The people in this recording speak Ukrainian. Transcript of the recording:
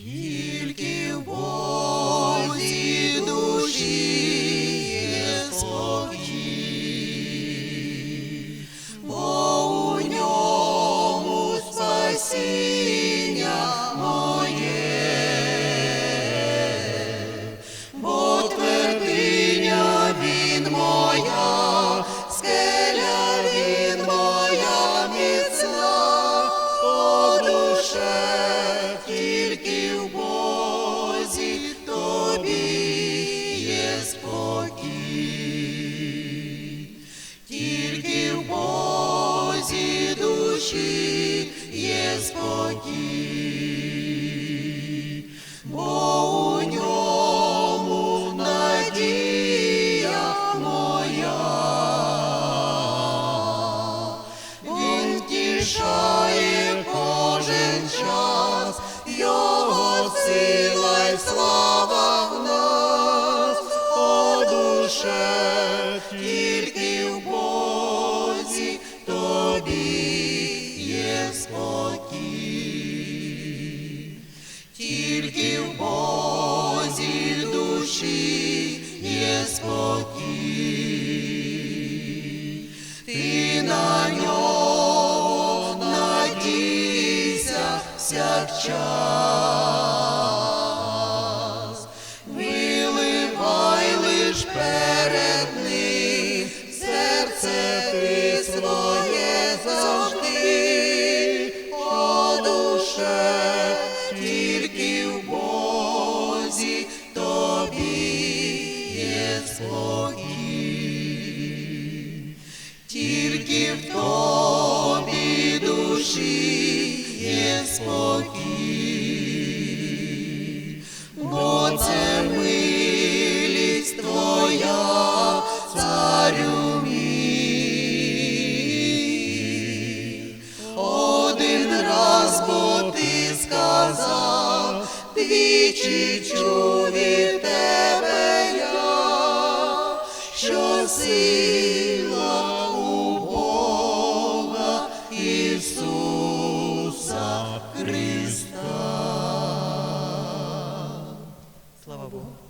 you. Втішає кожен час, його сила й слава всякчас, виливай лиш перед ним серце ти своє завжди, о душе, тільки в Бозі тобі є спокій. Тільки в тобі душі є бо ти сказав, двічі чув від тебе я, що сила у Бога Ісуса Христа. Слава Богу.